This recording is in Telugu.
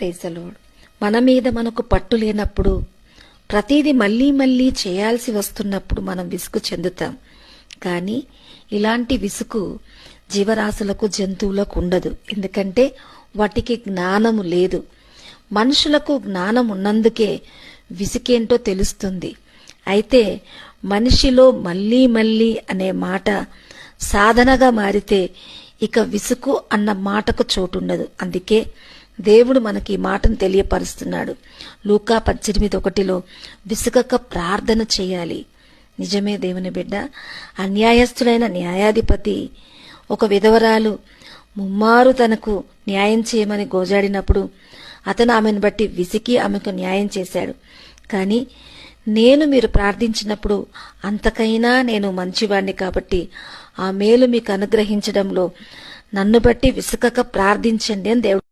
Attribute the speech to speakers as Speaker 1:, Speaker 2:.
Speaker 1: ప్రేసలోడు మన మీద మనకు పట్టు లేనప్పుడు ప్రతిదీ మళ్ళీ మళ్ళీ చేయాల్సి వస్తున్నప్పుడు మనం విసుగు చెందుతాం. కానీ ఇలాంటి విసుగు జీవరాశులకు జంతువులకు ఉండదు. ఎందుకంటే వాటికి జ్ఞానము లేదు. మనుషులకు జ్ఞానం ఉన్నందుకే విసుకేంటో తెలుస్తుంది. అయితే మనిషిలో మళ్ళీ మళ్ళీ అనే మాట సాధనగా మారితే ఇక విసుగు అన్న మాటకు చోటుండదు. అందుకే దేవుడు మనకి ఈ మాటను తెలియపరుస్తున్నాడు. లూకా పద్దెనిమిది ఒకటిలో విసుగక ప్రార్థన చేయాలి. నిజమే దేవుని బిడ్డ. అన్యాయస్థుడైన న్యాయాధిపతి ఒక విధవరాలు ముమ్మారు తనకు న్యాయం చేయమని గోజాడినప్పుడు అతను ఆమెను బట్టి విసికి ఆమెకు న్యాయం చేశాడు. కానీ నేను మీరు ప్రార్థించినప్పుడు అంతకైనా నేను మంచివాణ్ణి కాబట్టి ఆ మేలు మీకు అనుగ్రహించడంలో నన్ను బట్టి విసుకక ప్రార్థించండి అని దేవుడు